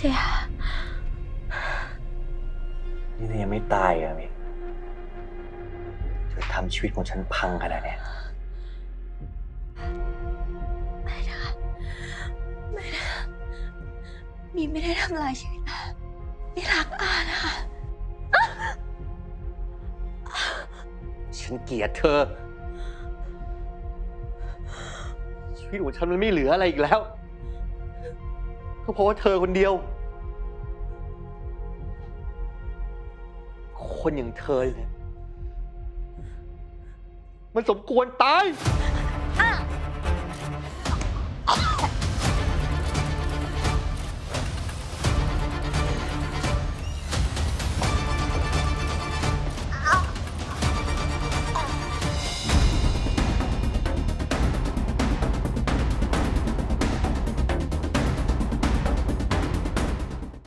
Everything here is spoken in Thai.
เสีย นี่เธอยังไม่ตายเหรอะมิกเธอทำชีวิตของฉันพังขนาดเนี้ยไม่นะคะไม่นะคะมีไม่ได้ทำลายชีวิตอามีรักอานะคะ ฉันเกลียดเธอ ชีวิตของฉันมันไม่เหลืออะไรอีกแล้ว ก็เพราะว่าเธอคนเดียว คนอย่างเธอเนี่ยมันสมควรตายอา